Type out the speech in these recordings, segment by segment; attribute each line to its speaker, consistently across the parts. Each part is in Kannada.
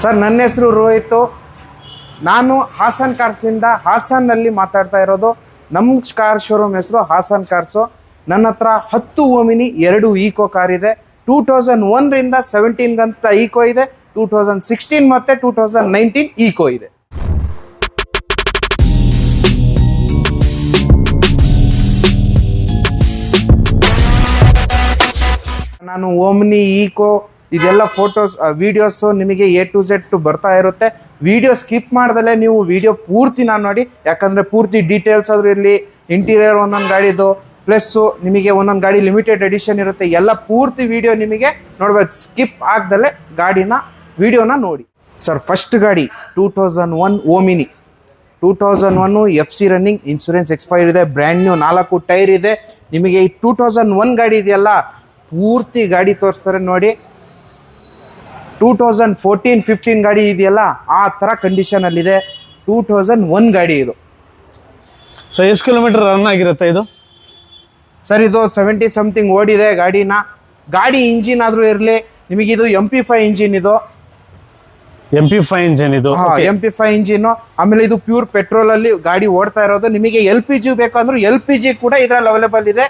Speaker 1: ಸರ್, ನನ್ನ ಹೆಸರು ರೋಹಿತ್. ನಾನು ಹಾಸನ್ ಕಾರ್ಸಿಂದ ಹಾಸನ್ನಲ್ಲಿ ಮಾತಾಡ್ತಾ ಇರೋದು. ನಮ್ಮ ಕಾರ್ ಶೋರೂಮ್ ಹೆಸರು ಹಾಸನ್ ಕಾರ್ಸು. ನನ್ನ ಹತ್ರ ಹತ್ತು ಓಮಿನಿ, ಎರಡು ಈಕೋ ಕಾರ್ ಇದೆ. ಟೂ ತೌಸಂಡ್ ಒನ್ರಿಂದ ಸೆವೆಂಟೀನ್ಗಂತ ಈಕೋ ಇದೆ. ಟೂ ತೌಸಂಡ್ ಸಿಕ್ಸ್ಟೀನ್ ಮತ್ತು ಟೂ ತೌಸಂಡ್ ನೈನ್ಟೀನ್ ಈಕೋ ಇದೆ. ನಾನು ಓಮ್ನಿ, ಈಕೋ ಇದೆಲ್ಲ ಫೋಟೋಸ್ ವಿಡಿಯೋಸ್ ನಿಮಗೆ ಎ ಟು ಝೆಡ್ ಟು ಬರ್ತಾ ಇರುತ್ತೆ. ವಿಡಿಯೋ ಸ್ಕಿಪ್ ಮಾಡ್ದಲೇ ನೀವು ವಿಡಿಯೋ ಪೂರ್ತಿ ನಾನು ನೋಡಿ, ಯಾಕಂದ್ರೆ ಪೂರ್ತಿ ಡೀಟೇಲ್ಸ್ ಆದ್ರೂ ಇರಲಿ ಇಂಟೀರಿಯರ್ ಒಂದೊಂದು ಗಾಡಿದು ಪ್ಲಸ್ಸು ನಿಮಗೆ ಒಂದೊಂದು ಗಾಡಿ ಲಿಮಿಟೆಡ್ ಎಡಿಷನ್ ಇರುತ್ತೆ, ಎಲ್ಲ ಪೂರ್ತಿ ವಿಡಿಯೋ ನಿಮಗೆ ನೋಡ್ಬೋದು. ಸ್ಕಿಪ್ ಆಗ್ದಲೇ ಗಾಡಿನ ವಿಡಿಯೋನ ನೋಡಿ. ಸರ್ ಫಸ್ಟ್ ಗಾಡಿ two thousand one Omni two thousand one F C running insurance expire ಇದೆ ಬ್ರ್ಯಾಂಡ್ ನ್ಯೂ ನಾಲ್ಕು ಟೈರ್ ಇದೆ. ನಿಮಗೆ ಈ ಟೂ ತೌಸಂಡ್ ಒನ್ ಗಾಡಿ ಇದೆಯಲ್ಲ, ಪೂರ್ತಿ ಗಾಡಿ ತೋರಿಸ್ತಾರೆ ನೋಡಿ. ಟೂ ತೌಸಂಡ್ ಫೋರ್ಟೀನ್ ಫಿಫ್ಟೀನ್ ಗಾಡಿ ಇದೆಯಲ್ಲ ಆ ಥರ ಕಂಡೀಷನಲ್ಲಿದೆ ಟೂ ತೌಸಂಡ್ ಒನ್ ಗಾಡಿ ಇದು.
Speaker 2: ಸೊ ಎಷ್ಟು ಕಿಲೋಮೀಟರ್ ರನ್ ಆಗಿರುತ್ತೆ ಇದು?
Speaker 1: ಸರ್ ಇದು ಸೆವೆಂಟಿ ಸಮಥಿಂಗ್ ಓಡಿದೆ ಗಾಡಿನ. ಗಾಡಿ ಇಂಜಿನ್ ಆದರೂ ಇರಲಿ ನಿಮಗೆ ಇದು ಎಂ ಪಿ ಫೈವ್ ಇಂಜಿನ್ ಇದು.
Speaker 2: ಎಂ ಪಿ ಫೈವ್ ಇಂಜಿನ್ ಇದು?
Speaker 1: ಎಂ ಪಿ ಫೈವ್ ಇಂಜಿನ್ ಆಮೇಲೆ ಇದು ಪ್ಯೂರ್ ಪೆಟ್ರೋಲ್ ಅಲ್ಲಿ ಗಾಡಿ ಓಡ್ತಾ ಇರೋದು. ನಿಮಗೆ ಎಲ್ ಪಿ ಜಿ ಬೇಕಂದ್ರೆ ಎಲ್ ಪಿ ಜಿ ಕೂಡ ಇದ್ರಲ್ಲಿ ಅವೈಲೇಬಲ್ ಇದೆ.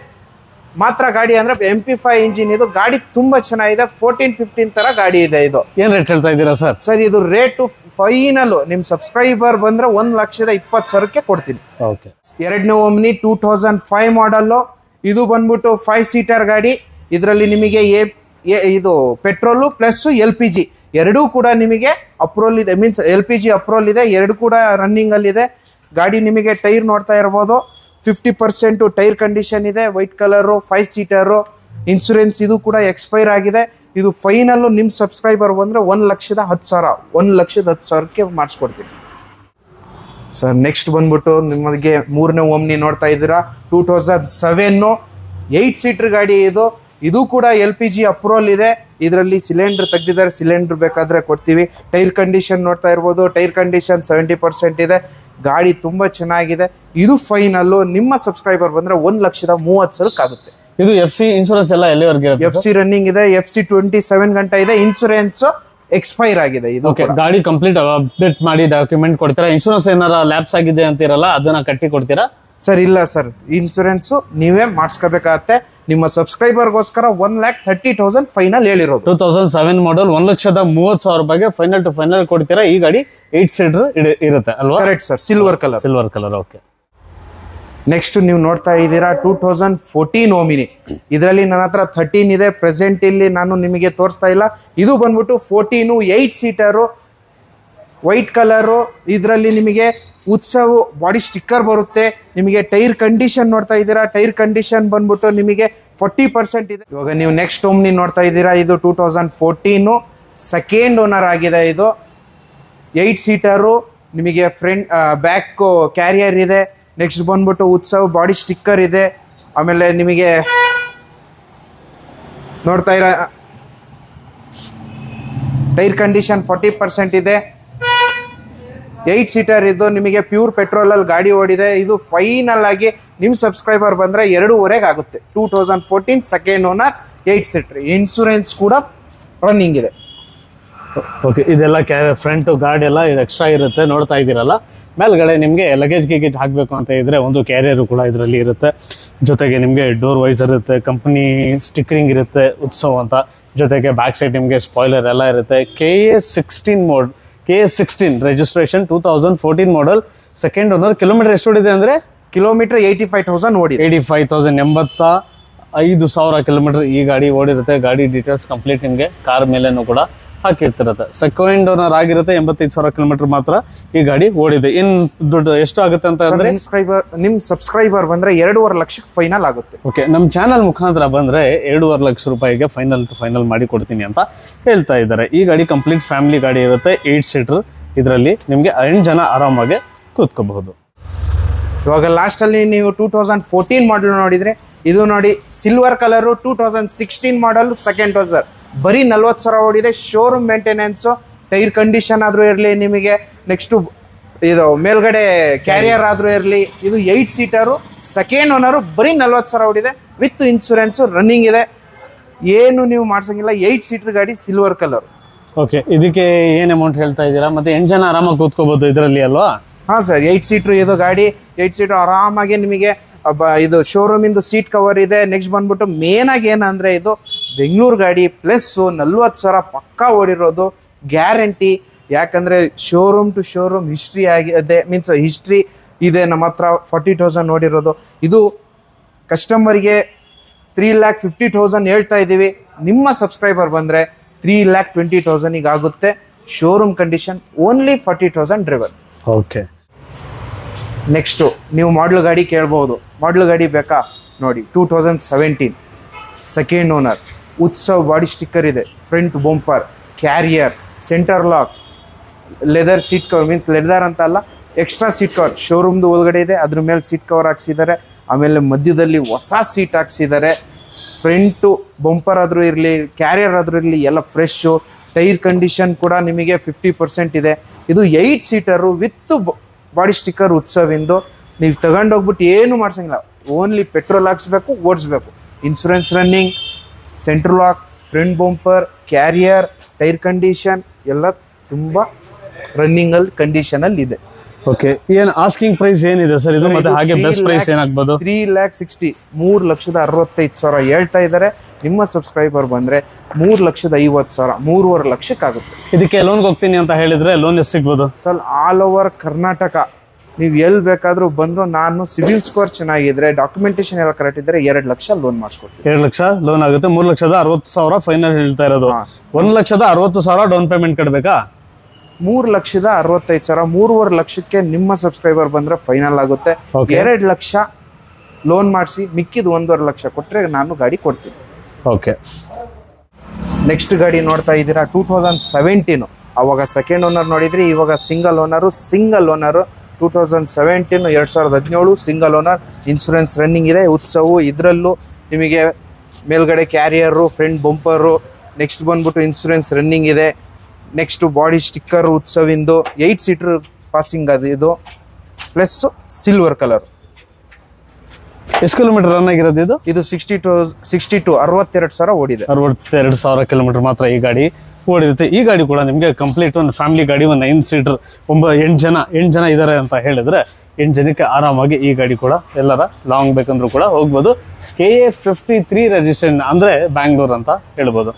Speaker 1: ಮಾತ್ರ ಗಾಡಿ ಅಂದ್ರೆ ಎಂ ಪಿ ಫೈವ್ ಇಂಜಿನ್ ಇದು ಗಾಡಿ ತುಂಬಾ ಚೆನ್ನಾಗಿದೆ. ಫೋರ್ಟೀನ್ ಫಿಫ್ಟೀನ್ ತರ ಗಾಡಿ ಇದೆ ಇದು.
Speaker 2: ಏನ್ ರೇಟ್ ಹೇಳ್ತಾ ಇದ್ದೀರಾ ಸರ್?
Speaker 1: ಸರ್ ಇದು ರೇಟು ಫೈನಲ್ ನಿಮ್ ಸಬ್ಸ್ಕ್ರೈಬರ್ ಬಂದ್ರೆ ಒಂದ್ ಲಕ್ಷದ ಇಪ್ಪತ್ತು ಸಾವಿರಕ್ಕೆ ಕೊಡ್ತೀನಿ.
Speaker 2: ಓಕೆ
Speaker 1: ಎರಡನೇ Omni two thousand five model ಇದು ಬಂದ್ಬಿಟ್ಟು ಫೈವ್ ಸೀಟರ್ ಗಾಡಿ. ಇದರಲ್ಲಿ ನಿಮಗೆ ಎ- ಇದು petrol plus L P G ಎರಡೂ ಕೂಡ ನಿಮಗೆ ಅಪ್ರೋಲ್ ಇದೆ. Means L P G approval ಇದೆ. ಎರಡು ಕೂಡ ರನ್ನಿಂಗ್ ಅಲ್ಲಿ ಇದೆ. ಗಾಡಿ ನಿಮಗೆ ಟೈರ್ ನೋಡ್ತಾ ಇರ್ಬೋದು. ಫಿಫ್ಟಿ ಪರ್ಸೆಂಟು ಟೈರ್ ಕಂಡೀಷನ್ ಇದೆ, white colour five seater insurance ಇದು ಕೂಡ ಎಕ್ಸ್ಪೈರ್ ಆಗಿದೆ. ಇದು ಫೈನಲ್ಲು ನಿಮ್ಮ ಸಬ್ಸ್ಕ್ರೈಬರ್ ಬಂದರೆ ಒಂದು ಲಕ್ಷದ ಹತ್ತು ಸಾವಿರ, ಒಂದು ಲಕ್ಷದ ಹತ್ತು ಸಾವಿರಕ್ಕೆ ಮಾಡಿಸ್ಕೊಡ್ತೀನಿ. ಸರ್ ನೆಕ್ಸ್ಟ್ ಬಂದ್ಬಿಟ್ಟು ನಿಮಗೆ ಮೂರನೇ ಓಮ್ನಿ ನೋಡ್ತಾ ಇದ್ದೀರಾ. Two thousand seven eight seater ಗಾಡಿ ಇದು. ಇದು ಕೂಡ ಎಲ್ ಪಿ ಜಿ ಅಪ್ರೂವಲ್ ಇದೆ. ಇದರಲ್ಲಿ ಸಿಲಿಂಡರ್ ತೆಗೆದಿದ್ದಾರೆ. ಸಿಲಿಂಡರ್ ಬೇಕಾದ್ರೆ ಕೊಡ್ತೀವಿ. ಟೈರ್ ಕಂಡೀಷನ್ ನೋಡ್ತಾ ಇರ್ಬೋದು. ಟೈರ್ ಕಂಡೀಷನ್ ಸೆವೆಂಟಿ ಪರ್ಸೆಂಟ್ ಇದೆ. ಗಾಡಿ ತುಂಬ ಚೆನ್ನಾಗಿದೆ. ಇದು ಫೈನಲ್ ನಿಮ್ಮ ಸಬ್ಸ್ಕ್ರೈಬರ್ ಬಂದ್ರೆ ಒಂದು ಲಕ್ಷದ ಮೂವತ್ತು ಸಲಕ್ಕಾಗುತ್ತೆ
Speaker 2: ಇದು ಎಫ್ ಸಿ ಇನ್ಶೂರೆನ್ಸ್ ಎಲ್ಲ ಎಲ್ಲಿವರೆಗೆ
Speaker 1: ಎಫ್ ಸಿ ರನ್ನಿಂಗ್ ಇದೆ. ಎಫ್ ಸಿ ಟ್ವೆಂಟಿ ಸೆವೆನ್ ಗಂಟೆ ಇದೆ. ಇನ್ಶೂರೆನ್ಸ್ ಎಕ್ಸ್ಪೈರ್ ಆಗಿದೆ. ಇದು
Speaker 2: ಗಾಡಿ ಕಂಪ್ಲೀಟ್ ಅಪ್ಡೇಟ್ ಮಾಡಿ ಡಾಕ್ಯುಮೆಂಟ್ ಕೊಡ್ತೀರಾ? ಇನ್ಶೂರೆನ್ಸ್ ಏನಾರ ಲ್ಯಾಪ್ಸ್ ಆಗಿದೆ ಅಂತಿರಲ್ಲ ಅದನ್ನ ಕಟ್ಟಿ ಕೊಡ್ತೀರಾ
Speaker 1: ಸರ್ ಇಲ್ಲ ಸರ್ ಇನ್ಸೂರೆನ್ಸ್ ನೀವೇ ಮಾಡಿಸ್ಕೋಬೇಕಾಗತ್ತೆ. ನಿಮ್ಮ ಸಬ್ಸ್ಕ್ರೈಬರ್ಗೋಸ್ಕರ one lakh thirty thousand final ಹೇಳಿರೋದು.
Speaker 2: ಟೂ ತೌಸಂಡ್ ಸೆವೆನ್ ಮಾಡಲ್ ಒಂದ್ ಲಕ್ಷದ ಮೂವತ್ತು ಸಾವಿರ ರೂಪಾಯಿಗೆ ಫೈನಲ್ ಟು ಫೈನಲ್ ಕೊಡ್ತೀರಾ? ಈ ಗಾಡಿ ಏಟ್ ಸೀಟರ್ ಇರುತ್ತೆ ಅಲ್ವಾ?
Speaker 1: Correct sir silver colour
Speaker 2: silver colour okay
Speaker 1: next ನೀವು ನೋಡ್ತಾ ಇದ್ದೀರಾ ಟೂ ತೌಸಂಡ್ ಫೋರ್ಟೀನ್ ಓಮಿನಿ ಇದರಲ್ಲಿ ನನ್ನ ಹತ್ರ ಥರ್ಟೀನ್ ಇದೆ. ಪ್ರೆಸೆಂಟ್ ಇಲ್ಲಿ ನಾನು ನಿಮಗೆ ತೋರಿಸ್ತಾ ಇಲ್ಲ. ಇದು ಬಂದ್ಬಿಟ್ಟು fourteen eight seater white colour ಇದರಲ್ಲಿ ನಿಮಗೆ ಉತ್ಸವ ಬಾಡಿ ಸ್ಟಿಕ್ಕರ್ ಬರುತ್ತೆ, ನಿಮಗೆ ಟೈರ್ ಕಂಡೀಷನ್ ನೋಡ್ತಾ ಇದ್ದೀರಾ? ಟೈರ್ ಕಂಡೀಷನ್ ಬಂದ್ಬಿಟ್ಟು ನಿಮಗೆ ಫೋರ್ಟಿ ಪರ್ಸೆಂಟ್ ಇದೆ. ಇವಾಗ ನೀವು ನೆಕ್ಸ್ಟ್ ಓಮ್ನಿ ನೋಡ್ತಾ ಇದ್ದೀರಾ, ಇದು two thousand fourteen. Second owner ಆಗಿದೆ ಇದು. ಏಯ್ಟ್ ಸೀಟರು, ನಿಮಗೆ ಫ್ರಂಟ್ ಬ್ಯಾಕ್ ಕ್ಯಾರಿಯರ್ ಇದೆ. ನೆಕ್ಸ್ಟ್ ಬಂದ್ಬಿಟ್ಟು ಉತ್ಸವ ಬಾಡಿ ಸ್ಟಿಕ್ಕರ್ ಇದೆ. ಆಮೇಲೆ ನಿಮಗೆ ನೋಡ್ತಾ ಇರ, ಟೈರ್ ಕಂಡೀಷನ್ ಫಾರ್ಟಿ ಪರ್ಸೆಂಟ್ ಇದೆ. ಏಯ್ಟ್ ಸೀಟರ್ ಇದು ನಿಮಗೆ ಪ್ಯೂರ್ ಪೆಟ್ರೋಲ್ ಅಲ್ಲಿ ಗಾಡಿ ಓಡಿದೆ. ಇದು ಫೈನಲ್ ಆಗಿ ನಿಮ್ಮ ಸಬ್ಸ್ಕ್ರೈಬರ್ ಬಂದ್ರೆ ಎರಡೂವರೆಗೆ ಆಗುತ್ತೆ. Two thousand fourteen second owner eight seater insurance ಕೂಡ ರನ್ನಿಂಗ್ ಇದೆ.
Speaker 2: ಓಕೆ ಇದೆಲ್ಲ ಫ್ರಂಟ್ ಗಾಡಿ ಎಲ್ಲ ಇದು ಎಕ್ಸ್ಟ್ರಾ ಇರುತ್ತೆ. ನೋಡ್ತಾ ಇದ್ದೀರಲ್ಲ? ಮೇಲ್ಗಡೆ ನಿಮಗೆ ಲಗೇಜ್ ಗಿಗೇಜ್ ಹಾಕಬೇಕು ಅಂತ ಇದ್ರೆ ಒಂದು ಕ್ಯಾರಿಯರು ಕೂಡ ಇದರಲ್ಲಿ ಇರುತ್ತೆ. ಜೊತೆಗೆ ನಿಮಗೆ ಡೋರ್ ವೈಸ್ ಇರುತ್ತೆ ಕಂಪನಿ ಸ್ಟಿಕ್ಕರಿಂಗ್ ಇರುತ್ತೆ, ಉತ್ಸವ ಅಂತ. ಜೊತೆಗೆ ಬ್ಯಾಕ್ ಸೈಡ್ ನಿಮಗೆ ಸ್ಪಾಯ್ಲರ್ ಎಲ್ಲ ಇರುತ್ತೆ. K A sixteen mode K A sixteen registration two thousand fourteen model second owner kilometre ಎಷ್ಟು ಹೊಡಿದೆ ಅಂದರೆ?
Speaker 1: ಕಿಲೋಮೀಟರ್ ಏಯ್ಟಿ ಫೈವ್ ತೌಸಂಡ್ ಓಡಿ
Speaker 2: ಏಯ್ಟಿ ಫೈವ್ ತೌಸಂಡ್ ಎಂಬತ್ತ ಐದು ಸಾವಿರ ಕಿಲೋಮೀಟರ್ ಈ ಗಾಡಿ ಓಡಿರುತ್ತೆ. ಗಾಡಿ ಡೀಟೇಲ್ಸ್ ಕಂಪ್ಲೀಟ್ ನಿಮಗೆ. ಕಾರ್ ಮೇಲೇನು ಕೂಡ. ಹಾಕಿರ್ತಿರುತ್ತೆ. ಸೆಕೆಂಡ್ ಓನರ್ ಆಗಿರುತ್ತೆ ಎಂಬತ್ತೈದು ಸಾವಿರ ಕಿಲೋಮೀಟರ್ ಮಾತ್ರ ಈ ಗಾಡಿ ಓಡಿದೆ. ಇನ್ ದುಡ್ಡು ಎಷ್ಟು ಆಗುತ್ತೆ ಅಂತ ಅಂದ್ರೆ
Speaker 1: ಸಬ್ಸ್ಕ್ರೈಬರ್ ನಿಮ್ ಸಬ್ಸ್ಕ್ರೈಬರ್ ಬಂದ್ರೆ ಎರಡೂವರೆ ಲಕ್ಷಕ್ಕೆ ಫೈನಲ್ ಆಗುತ್ತೆ.
Speaker 2: ಓಕೆ ನಮ್ಮ ಚಾನಲ್ ಮುಖಾಂತರ ಬಂದ್ರೆ ಎರಡೂವರೆ ಲಕ್ಷ ರೂಪಾಯಿಗೆ ಫೈನಲ್ ಟು ಫೈನಲ್ ಮಾಡಿ ಕೊಡ್ತೀನಿ ಅಂತ ಹೇಳ್ತಾ ಇದ್ದಾರೆ. ಈ ಗಾಡಿ ಕಂಪ್ಲೀಟ್ ಫ್ಯಾಮಿಲಿ ಗಾಡಿ ಇರುತ್ತೆ ಏಟ್ ಸೀಟರ್ ಇದರಲ್ಲಿ ನಿಮಗೆ ಎಂಟು ಜನ ಆರಾಮಾಗಿ ಕೂತ್ಕೋಬಹುದು.
Speaker 1: ಇವಾಗ ಲಾಸ್ಟ್ ಅಲ್ಲಿ ನೀವು ಟೂ ತೌಸಂಡ್ ಫೋರ್ಟೀನ್ ಮಾಡಲ್ ನೋಡಿದ್ರೆ ಇದು ನೋಡಿ silver colour two thousand sixteen model second owner ಬರೀ ನಲ್ವತ್ತು ಸಾವಿರ ಓಡಿದೆ ಶೋರೂಮ್ ಮೇಂಟೆನೆನ್ಸು ಟೈರ್ ಕಂಡೀಷನ್ ಆದ್ರೂ ಇರಲಿ ನಿಮಗೆ ನೆಕ್ಸ್ಟ್ ಇದು ಮೇಲ್ಗಡೆ ಕ್ಯಾರಿಯರ್ ಆದ್ರೂ ಇರಲಿ ಇದು ಏಯ್ಟ್ ಸೀಟರು ಸೆಕೆಂಡ್ ಓನರು ಬರೀ ನಲ್ವತ್ತು ಸಾವಿರ ಓಡಿದೆ ವಿತ್ ಇನ್ಸೂರೆನ್ಸ್ ರನ್ನಿಂಗ್ ಇದೆ. ಏನು ನೀವು ಮಾಡ್ಸಂಗಿಲ್ಲ ಏಯ್ಟ್ ಸೀಟರ್ ಗಾಡಿ ಸಿಲ್ವರ್ ಕಲರ್
Speaker 2: ಓಕೆ ಇದಕ್ಕೆ ಏನ್ ಅಮೌಂಟ್ ಹೇಳ್ತಾ ಇದ್ದೀರಾ? ಮತ್ತೆ ಎಂಟು ಜನ ಆರಾಮಾಗಿ ಕೂತ್ಕೋಬಹುದು ಇದರಲ್ಲಿ ಅಲ್ವಾ?
Speaker 1: ಹಾಂ ಸರ್ ಏಯ್ಟ್ ಸೀಟ್ರ್ ಇದು ಗಾಡಿ ಏಯ್ಟ್ ಸೀಟರ್ ಆರಾಮಾಗಿ ನಿಮಗೆ ಇದು ಶೋರೂಮಿಂದು ಸೀಟ್ ಕವರ್ ಇದೆ. ನೆಕ್ಸ್ಟ್ ಬಂದ್ಬಿಟ್ಟು ಮೇನ್ ಆಗಿ ಏನಂದ್ರೆ ಇದು ಬೆಂಗಳೂರು ಗಾಡಿ ಪ್ಲಸ್ ನಲ್ವತ್ತು ಸಾವಿರ ಪಕ್ಕಾ ಓಡಿರೋದು ಗ್ಯಾರಂಟಿ ಯಾಕಂದ್ರೆ ಶೋರೂಮ್ ಟು ಶೋರೂಮ್ ಹಿಸ್ಟ್ರಿ ಆಗಿದೆ ಮೀನ್ಸ್ ಹಿಸ್ಟ್ರಿ ಇದೆ ನಮ್ಮ ಹತ್ರ ಫಾರ್ಟಿ ತೌಸಂಡ್ ನೋಡಿರೋದು ಇದು ಕಸ್ಟಮರ್ಗೆ ತ್ರೀ ಲ್ಯಾಕ್ ಫಿಫ್ಟಿ ತೌಸಂಡ್ ಹೇಳ್ತಾ ಇದ್ದೀವಿ. ನಿಮ್ಮ ಸಬ್ಸ್ಕ್ರೈಬರ್ ಬಂದರೆ ತ್ರೀ ಲ್ಯಾಕ್ ಟ್ವೆಂಟಿ ತೌಸಂಡಿಗೆ ಆಗುತ್ತೆ. Showroom condition only forty thousand driver
Speaker 2: okay
Speaker 1: next ನೀವು ಮಾಡ್ಲು ಗಾಡಿ ಕೇಳ್ಬೋದು ಮಾಡ್ಲು ಗಾಡಿ ಬೇಕಾ? ನೋಡಿ two thousand seventeen second owner Utsav body sticker ಇದೆ. Front bumper, carrier, centre lock, leather seat cover means leather ಅಂತ ಅಲ್ಲ, ಎಕ್ಸ್ಟ್ರಾ ಸೀಟ್ ಕವರ್. ಶೋರೂಮ್ದು ಒಳಗಡೆ ಇದೆ, ಅದ್ರ ಮೇಲೆ ಸೀಟ್ ಕವರ್ ಹಾಕ್ಸಿದ್ದಾರೆ, ಆಮೇಲೆ ಮಧ್ಯದಲ್ಲಿ ಹೊಸ ಸೀಟ್ ಹಾಕ್ಸಿದ್ದಾರೆ. ಫ್ರಂಟು ಬಂಪರ್ ಆದರೂ ಇರಲಿ, ಕ್ಯಾರಿಯರ್ ಆದರೂ ಇರಲಿ, ಎಲ್ಲ ಫ್ರೆಶ್ಶು. ಟೈರ್ ಕಂಡೀಷನ್ ಕೂಡ ನಿಮಗೆ ಫಿಫ್ಟಿ ಪರ್ಸೆಂಟ್ ಇದೆ. ಇದು eight seater with body sticker ಉತ್ಸವಿಂದು ನೀವು ತಗೊಂಡೋಗ್ಬಿಟ್ಟು ಏನು ಮಾಡ್ಸಂಗಿಲ್ಲ. ಓನ್ಲಿ ಪೆಟ್ರೋಲ್ ಹಾಕ್ಸ್ಬೇಕು, ಓಡಿಸ್ಬೇಕು. Insurance running centre lock front bumper carrier tyre condition ಎಲ್ಲ ತುಂಬ ರನ್ನಿಂಗಲ್ಲಿ ಕಂಡೀಷನಲ್ಲಿ ಇದೆ.
Speaker 2: ಓಕೆ ಏನು ಆಸ್ಕಿಂಗ್ ಪ್ರೈಸ್ ಏನಿದೆ ಸರ್? ಇದು ಮತ್ತೆ ಹಾಗೆ ಬೆಸ್ಟ್ ಪ್ರೈಸ್ ಏನಾಗ್ಬೋದು?
Speaker 1: ತ್ರೀ ಲ್ಯಾಕ್ ಸಿಕ್ಸ್ಟಿ ಮೂರು ಲಕ್ಷದ ಅರವತ್ತೈದು ಸಾವಿರ ಹೇಳ್ತಾ ಇದ್ದಾರೆ. ನಿಮ್ಮ ಸಬ್ಸ್ಕ್ರೈಬರ್ ಬಂದ್ರೆ ಮೂರು ಲಕ್ಷದ ಐವತ್ತು ಸಾವಿರ ಮೂರುವರೆ ಲಕ್ಷಕ್ಕಾಗುತ್ತೆ.
Speaker 2: ಇದಕ್ಕೆ ಲೋನ್ಗೆ ಹೋಗ್ತೀನಿ ಅಂತ ಹೇಳಿದ್ರೆ ಲೋನ್ ಎಷ್ಟು ಸಿಗ್ಬೋದು?
Speaker 1: ಸರ್ ಆಲ್ ಓವರ್ ಕರ್ನಾಟಕ ನೀವು ಎಲ್ಲಿ ಬೇಕಾದರೂ ಬಂದು ನಾನು ಸಿವಿಲ್ ಸ್ಕೋರ್ ಚೆನ್ನಾಗಿದ್ರೆ ಡಾಕ್ಯುಮೆಂಟೇಶನ್ ಎಲ್ಲ ಕರೆಕ್ಟ್ ಇದ್ರೆ ಎರಡು ಲಕ್ಷ ಲೋನ್ ಮಾಡಿಸ್ಕೊಡ್ತೀನಿ.
Speaker 2: ಎರಡು ಲಕ್ಷ ಲೋನ್ ಆಗುತ್ತೆ ಮೂರು ಲಕ್ಷದ ಅರವತ್ತು ಸಾವಿರ ಫೈನಲ್ ಹೇಳ್ತಾ ಇರೋದು. ಒಂದು ಲಕ್ಷದ ಅರವತ್ತು ಸಾವಿರ ಡೌನ್ ಪೇಮೆಂಟ್ ಕಟ್ಟಬೇಕಾ
Speaker 1: ಮೂರು ಲಕ್ಷದ ಅರವತ್ತೈದು ಸಾವಿರ ಮೂರುವರೆ ಲಕ್ಷಕ್ಕೆ ನಿಮ್ಮ ಸಬ್ಸ್ಕ್ರೈಬರ್ ಬಂದ್ರೆ ಫೈನಲ್ ಆಗುತ್ತೆ. ಎರಡು ಲಕ್ಷ ಲೋನ್ ಮಾಡಿಸಿ ಮಿಕ್ಕಿದ ಒಂದೂವರೆ ಲಕ್ಷ ಕೊಟ್ಟರೆ ನಾನು ಗಾಡಿ ಕೊಡ್ತೀನಿ.
Speaker 2: ಓಕೆ
Speaker 1: ನೆಕ್ಸ್ಟ್ ಗಾಡಿ ನೋಡ್ತಾ ಇದ್ದೀರಾ ಟೂ ತೌಸಂಡ್ ಸೆವೆಂಟೀನು ಅವಾಗ ಸೆಕೆಂಡ್ ಓನರ್ ನೋಡಿದ್ರಿ ಇವಾಗ single owner single owner two thousand seventeen ಎರಡು ಸಾವಿರದ ಹದಿನೇಳು ಸಿಂಗಲ್ ಓನರ್ ಇನ್ಶೂರೆನ್ಸ್ ರನ್ನಿಂಗ್ ಇದೆ. ಉತ್ಸವ ಇದರಲ್ಲೂ ನಿಮಗೆ ಮೇಲ್ಗಡೆ ಕ್ಯಾರಿಯರು ಫ್ರಂಟ್ ಬಂಪರು ನೆಕ್ಸ್ಟ್ ಬಂದ್ಬಿಟ್ಟು ಇನ್ಸೂರೆನ್ಸ್ ರನ್ನಿಂಗ್ ಇದೆ. ನೆಕ್ಸ್ಟ್ ಬಾಡಿ ಸ್ಟಿಕ್ಕರ್ ಉತ್ಸವಿಂದು ಏಯ್ಟ್ ಸೀಟರ್ ಪಾಸಿಂಗ್ ಅದು ಇದು ಪ್ಲಸ್ ಸಿಲ್ವರ್ ಕಲರ್
Speaker 2: ಎಷ್ಟು ಕಿಲೋಮೀಟರ್ ರನ್ ಆಗಿರೋದು ಇದು?
Speaker 1: ಇದು ಸಿಕ್ಸ್ಟಿ ಟು ಸಿಕ್ಸ್ಟಿ ಟು ಅರವತ್ತೆರಡು ಸಾವಿರ ಓಡಿದೆ.
Speaker 2: ಅರವತ್ತೆರಡು ಸಾವಿರ ಕಿಲೋಮೀಟರ್ ಮಾತ್ರ ಈ ಗಾಡಿ. ಓಡಿರುತ್ತೆ. ಈ ಗಾಡಿ ಕೂಡ ನಿಮಗೆ ಕಂಪ್ಲೀಟ್ ಒಂದು ಫ್ಯಾಮಿಲಿ ಗಾಡಿ ಒಂದು ನೈನ್ ಸೀಟರ್ ಒಂಬ ಎಂಟು ಜನ ಎಂಟು ಜನ ಇದ್ದಾರೆ ಅಂತ ಹೇಳಿದ್ರೆ ಎಂಟು ಜನಕ್ಕೆ ಆರಾಮಾಗಿ ಈ ಗಾಡಿ ಕೂಡ ಎಲ್ಲರ ಲಾಂಗ್ ಬೇಕಂದ್ರೂ ಕೂಡ ಹೋಗ್ಬೋದು. K A fifty three registration ಅಂದರೆ ಬ್ಯಾಂಗ್ಳೂರ್ ಅಂತ ಹೇಳ್ಬೋದು.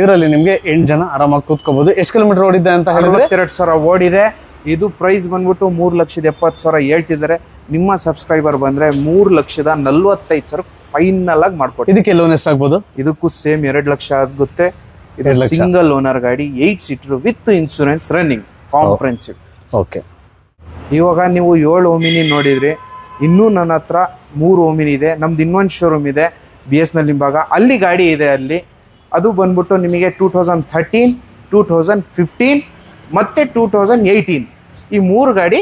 Speaker 2: ಇದರಲ್ಲಿ ನಿಮಗೆ ಎಂಟು ಜನ ಆರಾಮಾಗಿ ಕೂತ್ಕೋಬಹುದು ಎಷ್ಟು ಕಿಲೋಮೀಟರ್ ಓಡಿದೆ ಅಂತ ಹೇಳಿದ್ರೆ?
Speaker 1: ಎರಡು ಸಾವಿರ ಓಡಿದೆ. ಇದು ಪ್ರೈಸ್ ಬಂದ್ಬಿಟ್ಟು ಮೂರು ಲಕ್ಷದ ಎಪ್ಪತ್ತು ಸಾವಿರ ಹೇಳ್ತಿದ್ದಾರೆ. ನಿಮ್ಮ ಸಬ್ಸ್ಕ್ರೈಬರ್ ಬಂದ್ರೆ ಮೂರು ಲಕ್ಷದ ನಲ್ವತ್ತೈದು ಸಾವಿರ ಫೈನಲ್ ಆಗಿ ಮಾಡ್ಕೊಡಿ.
Speaker 2: ಇದಕ್ಕೆ ಲೋನ್ ಎಷ್ಟಾಗ್ಬೋದು?
Speaker 1: ಇದಕ್ಕೂ ಸೇಮ್ ಎರಡು ಲಕ್ಷ ಆಗುತ್ತೆ. ಇದು ಸಿಂಗಲ್ ಓನರ್ ಗಾಡಿ eight seater with insurance running from friendship
Speaker 2: okay
Speaker 1: ಇವಾಗ ನೀವು ಏಳು ಓಮಿನಿ ನೋಡಿದ್ರಿ ಇನ್ನೂ ನನ್ನ ಹತ್ರ ಮೂರು ಓಮಿನಿ ಇದೆ ನಮ್ದು ಇನ್ನೊಂದು ಶೋರೂಮ್ ಇದೆ ಬಿ ಎಸ್ನಲ್ಲಿ ಭಾಗ ಅಲ್ಲಿ ಗಾಡಿ ಇದೆ ಅಲ್ಲಿ. ಅದು ಬಂದ್ಬಿಟ್ಟು ನಿಮಗೆ two thousand thirteen two thousand fifteen ಮತ್ತೆ ಟೂ ತೌಸಂಡ್ ಏಯ್ಟೀನ್ ಈ ಮೂರು ಗಾಡಿ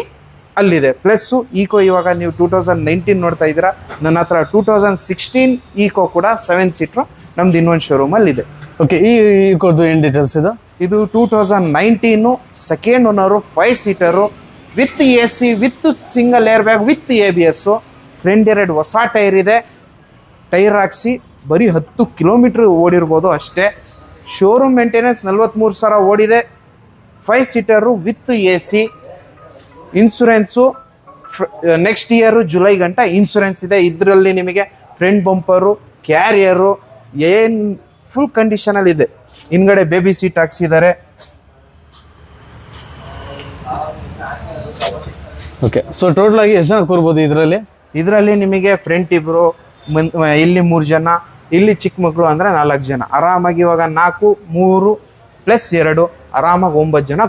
Speaker 1: ಅಲ್ಲಿದೆ. ಪ್ಲಸ್ಸು ಈಕೋ ಇವಾಗ ನೀವು ಟೂ ತೌಸಂಡ್ ನೈನ್ಟೀನ್ ನೋಡ್ತಾ ಇದ್ದೀರಾ. ನನ್ನ ಹತ್ರ ಟೂ ತೌಸಂಡ್ ಸಿಕ್ಸ್ಟೀನ್ ಈಕೋ ಕೂಡ ಸೆವೆನ್ ಸೀಟ್ರು ನಮ್ದು ಇನ್ನೊಂದು ಶೋರೂಮಲ್ಲಿ ಇದೆ
Speaker 2: ಓಕೆ ಈ ಕೊಡ್ದು ಏನ್ ಡೀಟೇಲ್ಸ್ ಇದು?
Speaker 1: ಇದು two thousand nineteen second owner five seater with A C with single air bag with A B S front ಎರಡು ಹೊಸ ಟೈರ್ ಇದೆ. ಟೈರ್ ಹಾಕ್ಸಿ ಬರೀ ಹತ್ತು ಕಿಲೋಮೀಟ್ರ್ ಓಡಿರ್ಬೋದು ಅಷ್ಟೇ. ಶೋರೂಮ್ ಮೇಂಟೆನೆನ್ಸ್ ನಲ್ವತ್ತ್ಮೂರು ಸಾವಿರ ಓಡಿದೆ. Five seater with A C insurance next year July ಗಂಟ ಇನ್ಶೂರೆನ್ಸ್ ಇದೆ. ಇದರಲ್ಲಿ ನಿಮಗೆ ಫ್ರಂಟ್ ಬಂಪರು ಕ್ಯಾರಿಯರು ಏನು ಫುಲ್ ಕಂಡೀಷನಲ್ಲಿ ಇದೆ. ಹಿಂದ್ಗಡೆ ಬೇಬಿ ಸೀಟ್ ಹಾಕ್ಸಿದ್ದಾರೆ.
Speaker 2: ಓಕೆ ಸೊ ಟೋಟಲ್ ಆಗಿ ಎಷ್ಟು ಜನ ಕೂರ್ಬೋದು ಇದರಲ್ಲಿ?
Speaker 1: ಇದರಲ್ಲಿ ನಿಮಗೆ ಫ್ರೆಂಟ್ ಇಬ್ರು ಇಲ್ಲಿ ಮೂರು ಜನ ಇಲ್ಲಿ ಚಿಕ್ಕ ಮಕ್ಕಳು ಅಂದ್ರೆ ನಾಲ್ಕು ಜನ. ಆರಾಮಾಗಿ ಇವಾಗ ನಾಲ್ಕು ಮೂರು ಪ್ಲಸ್ ಎರಡು ಆರಾಮಾಗಿ ಒಂಬತ್ತು ಜನ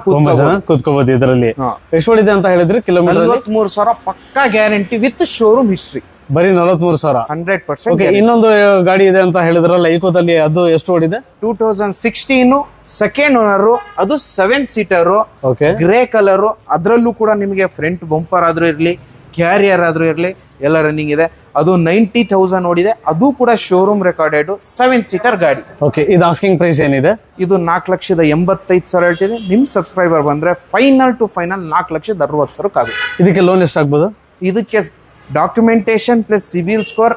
Speaker 2: ಜನ ಕೂತ್ಕೋಬಹುದು ಇದರಲ್ಲಿ. ಎಷ್ಟು ಅಂತ ಹೇಳಿದ್ರೆ ಕಿಲೋಮೀಟರ್
Speaker 1: ನಲ್ವತ್ಮೂರು ಸಾವಿರ ಪಕ್ಕಾ ಗ್ಯಾರಂಟಿ ವಿತ್ ಶೋರೂಮ್ ಹಿಸ್ಟ್ರಿ
Speaker 2: ಬರೀ ನಲವತ್ಮೂರು ಸಾವಿರ.
Speaker 1: ಹಂಡ್ರೆಡ್
Speaker 2: ಓಕೆ
Speaker 1: ಪರ್ಸೆಂಟ್
Speaker 2: ಇನ್ನೊಂದು ಗಾಡಿ ಇದೆ ಅಂತ ಹೇಳಿದ್ರಲ್ಲ ಈಕೋದಲ್ಲಿ ಅದು ಎಷ್ಟು ಓಡಿದೆ?
Speaker 1: Two thousand sixteen second owner ಅದು seven seater
Speaker 2: okay
Speaker 1: grey colour ಅದರಲ್ಲೂ ಕೂಡ ನಿಮಗೆ ಫ್ರಂಟ್ ಬಂಪರ್ ಆದ್ರೂ ಇರಲಿ ಕ್ಯಾರಿಯರ್ ಆದ್ರೂ ಇರಲಿ ಎಲ್ಲ ರನ್ನಿಂಗ್ ಇದೆ. ಅದು ನೈಂಟಿ ತೌಸಂಡ್ ಓಡಿದೆ. ಅದು ಕೂಡ ಶೋರೂಮ್ ರೆಕಾರ್ಡೆಡ್ ಸೆವೆನ್ ಸೀಟರ್ ಗಾಡಿ.
Speaker 2: ಓಕೆ ಇದು ಆಸ್ಕಿಂಗ್ ಪ್ರೈಸ್ ಏನಿದೆ?
Speaker 1: ಇದು ನಾಲ್ಕು ಲಕ್ಷದ ಎಂಬತ್ತೈದು ಸಾವಿರ ಹೇಳ್ತಿದೆ. ನಿಮ್ಮ ಸಬ್ಸ್ಕ್ರೈಬರ್ ಬಂದ್ರೆ ಫೈನಲ್ ಟು ಫೈನಲ್ ನಾಲ್ಕು ಲಕ್ಷದ ಅರವತ್ತು ಸಾವಿರಕ್ಕಾಗುತ್ತೆ.
Speaker 2: ಇದಕ್ಕೆ ಲೋನ್ ಎಷ್ಟಾಗ್ಬೋದು?
Speaker 1: ಇದಕ್ಕೆ ಡಾಕ್ಯುಮೆಂಟೇಶನ್ ಪ್ಲಸ್ ಸಿವಿಲ್ ಸ್ಕೋರ್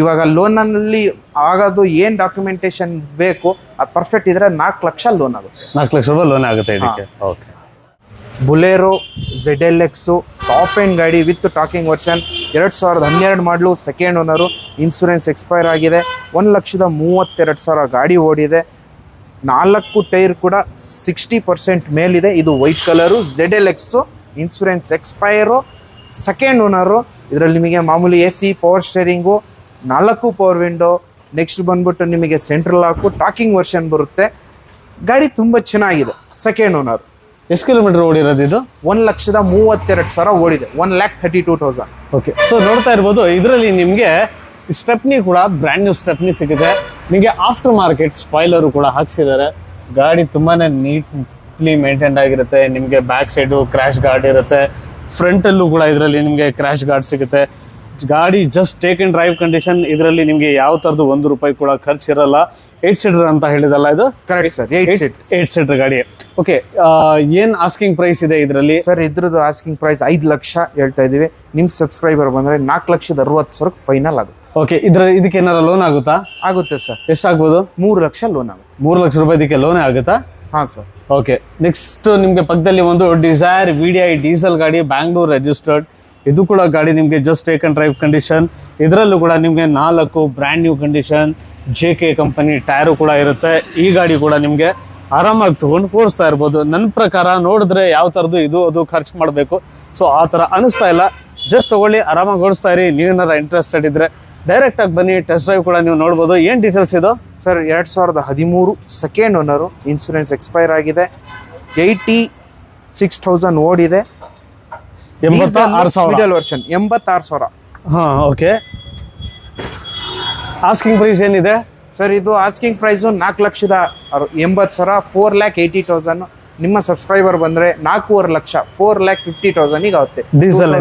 Speaker 1: ಇವಾಗ ಲೋನಲ್ಲಿ ಆಗೋದು ಏನು ಡಾಕ್ಯುಮೆಂಟೇಷನ್ ಬೇಕು ಅದು ಪರ್ಫೆಕ್ಟ್ ಇದ್ರೆ ನಾಲ್ಕು ಲಕ್ಷ ಲೋನ್ ಆಗುತ್ತೆ.
Speaker 2: ನಾಲ್ಕು ಲಕ್ಷ ರೂಪಾಯಿ ಲೋನ್ ಆಗುತ್ತೆ ಇದಕ್ಕೆ. Okay
Speaker 1: Bolero Z L X top end ಗಾಡಿ ವಿತ್ ಟಾಕಿಂಗ್ ವರ್ಷನ್ ಎರಡು ಸಾವಿರದ ಹನ್ನೆರಡು ಮಾಡಲು ಸೆಕೆಂಡ್ ಓನರು ಇನ್ಸೂರೆನ್ಸ್ ಎಕ್ಸ್ಪೈರ್ ಆಗಿದೆ. ಒಂದು ಲಕ್ಷದ ಮೂವತ್ತೆರಡು ಸಾವಿರ ಗಾಡಿ ಓಡಿದೆ. ನಾಲ್ಕು ಟೈರ್ ಕೂಡ ಸಿಕ್ಸ್ಟಿ ಪರ್ಸೆಂಟ್ ಮೇಲಿದೆ. ಇದು white colour Z L X insurance expire second owner ಇದರಲ್ಲಿ ನಿಮಗೆ ಮಾಮೂಲಿ ಎ ಸಿ ಪವರ್ ಸ್ಟೇರಿಂಗು ನಾಲ್ಕು ಪವರ್ ವಿಂಡೋ ನೆಕ್ಸ್ಟ್ ಬಂದ್ಬಿಟ್ಟು ನಿಮಗೆ ಸೆಂಟ್ರಲ್ ಹಾಕು ಟಾಕಿಂಗ್ ವರ್ಷನ್ ಬರುತ್ತೆ. ಗಾಡಿ ತುಂಬ ಚೆನ್ನಾಗಿದೆ ಸೆಕೆಂಡ್ ಓನರ್
Speaker 2: ಎಷ್ಟು ಕಿಲೋಮೀಟರ್ ಓಡಿರೋದು ಇದು?
Speaker 1: ಒಂದು ಲಕ್ಷದ ಮೂವತ್ತೆರಡು ಸಾವಿರ ಓಡಿದೆ one lakh thirty two thousand
Speaker 2: okay so ನೋಡ್ತಾ ಇರ್ಬೋದು ಇದರಲ್ಲಿ ನಿಮಗೆ ಸ್ಟೆಪ್ನಿ ಕೂಡ ಬ್ರ್ಯಾಂಡ್ ನ್ಯೂ ಸ್ಟೆಪ್ನಿ ಸಿಗುತ್ತೆ. ನಿಮಗೆ ಆಫ್ಟರ್ ಮಾರ್ಕೆಟ್ ಸ್ಪಾಯ್ಲರು ಕೂಡ ಹಾಕ್ಸಿದ್ದಾರೆ. ಗಾಡಿ ತುಂಬಾನೇ ನೀಟ್ಲಿ ಮೇಂಟೈನ್ ಆಗಿರುತ್ತೆ ನಿಮಗೆ ಬ್ಯಾಕ್ ಸೈಡು ಕ್ರ್ಯಾಶ್ ಗಾರ್ಡ್ ಇರುತ್ತೆ. ಫ್ರಂಟ್ ಅಲ್ಲೂ ಕೂಡ ಇದರಲ್ಲಿ ನಿಮಗೆ ಕ್ರ್ಯಾಶ್ ಗಾರ್ಡ್ ಸಿಗುತ್ತೆ. ಗಾಡಿ just take and drive condition ಇದರಲ್ಲಿ ನಿಮಗೆ ಯಾವ ತರದ್ದು ಒಂದು ರೂಪಾಯಿ ಕೂಡ ಖರ್ಚಿರಲ್ಲ ಏಟ್ ಸೀಟರ್ ಅಂತ ಹೇಳಿದಲ್ಲ ಇದು?
Speaker 1: ಕರೆಕ್ಟ್ ಸರ್
Speaker 2: ಏಟ್ ಸೀಟರ್ ಗಾಡಿ. ಓಕೆ ಏನ್ ಆಸ್ಕಿಂಗ್ ಪ್ರೈಸ್ ಇದೆ ಇದರಲ್ಲಿ?
Speaker 1: ಸರ್ ಇದ್ರದ್ದು ಆಸ್ಕಿಂಗ್ ಪ್ರೈಸ್ ಐದು ಲಕ್ಷ ಹೇಳ್ತಾ ಇದೀವಿ. ನಿಮ್ ಸಬ್ಸ್ಕ್ರೈಬರ್ ಬಂದ್ರೆ ನಾಲ್ಕು ಲಕ್ಷದ ಅರವತ್ತು ಸಾವಿರ ಫೈನಲ್ ಆಗುತ್ತೆ.
Speaker 2: ಓಕೆ ಇದ್ರ ಇದಕ್ಕೆ ಏನಾರ ಲೋನ್ ಆಗುತ್ತಾ?
Speaker 1: ಆಗುತ್ತೆ ಸರ್
Speaker 2: ಎಷ್ಟಾಗ್ಬೋದು?
Speaker 1: ಮೂರು ಲಕ್ಷ ಲೋನ್ ಆಗುತ್ತೆ.
Speaker 2: ಮೂರು ಲಕ್ಷ ರೂಪಾಯಿ ಇದಕ್ಕೆ ಲೋನ್ ಆಗುತ್ತಾ?
Speaker 1: ಹಾಂ ಸರ್
Speaker 2: ಓಕೆ ನೆಕ್ಸ್ಟ್ ನಿಮಗೆ ಪಕ್ಕದಲ್ಲಿ ಒಂದು Dzire V D I diesel ಗಾಡಿ ಬ್ಯಾಂಗ್ಳೂರ್ ರೆಜಿಸ್ಟರ್ಡ್ ಇದು ಕೂಡ ಗಾಡಿ ನಿಮಗೆ just take and drive condition ಇದರಲ್ಲೂ ಕೂಡ ನಿಮಗೆ ನಾಲ್ಕು brand new condition J K company tyre ಕೂಡ ಇರುತ್ತೆ. ಈ ಗಾಡಿ ಕೂಡ ನಿಮಗೆ ಆರಾಮಾಗಿ ತೊಗೊಂಡು ಓಡಿಸ್ತಾ ಇರ್ಬೋದು. ನನ್ನ ಪ್ರಕಾರ ನೋಡಿದ್ರೆ ಯಾವ ಥರದ್ದು ಇದು, ಅದು ಖರ್ಚು ಮಾಡಬೇಕು. ಸೊ ಆ ಥರ ಅನಿಸ್ತಾ ಇಲ್ಲ. ಜಸ್ಟ್ ತಗೊಳ್ಳಿ, ಆರಾಮಾಗಿ ಓಡಿಸ್ತಾ ಇರಿ. ನೀವೇನಾರ ಇಂಟ್ರೆಸ್ಟೆಡ್ ಇದ್ರೆ ಡೈರೆಕ್ಟ್ ಆಗಿ ಬನ್ನಿ ಟೆಸ್ಟ್ ಡ್ರೈವ್ ಕೂಡ ನೀವು ನೋಡ್ಬೋದು. ಏನ್ ಡೀಟೇಲ್ಸ್ ಇದು?
Speaker 1: ಸರ್ ಎರಡ್ ಸಾವಿರದ ಹದಿಮೂರು ಸೆಕೆಂಡ್ ಓನರು ಇನ್ಸೂರೆನ್ಸ್ ಎಕ್ಸ್ಪೈರ್ ಆಗಿದೆ. ಏಯ್ಟಿ ಸಿಕ್ಸ್ ತೌಸಂಡ್ ಓಡಿದೆ ಮಿಡಲ್ ವರ್ಷನ್ ಎಂಬತ್ತಾರು ಸಾವಿರ.
Speaker 2: ಹಾ ಓಕೆ ಆಸ್ಕಿಂಗ್ ಪ್ರೈಸ್ ಏನಿದೆ?
Speaker 1: ಸರ್ ಇದು ಆಸ್ಕಿಂಗ್ ಪ್ರೈಸು ನಾಲ್ಕು ಲಕ್ಷದ ಎಂಬತ್ತು ಸಾವಿರ ಫೋರ್ ಲ್ಯಾಕ್ ಏಯ್ಟಿ ತೌಸಂಡ್ ನಿಮ್ಮ ಸಬ್ಸ್ಕ್ರೈಬರ್ ಬಂದ್ರೆ ನಾಲ್ಕೂವರೆ lakh four lakh fifty thousand ಆಗುತ್ತೆ.
Speaker 2: Diesel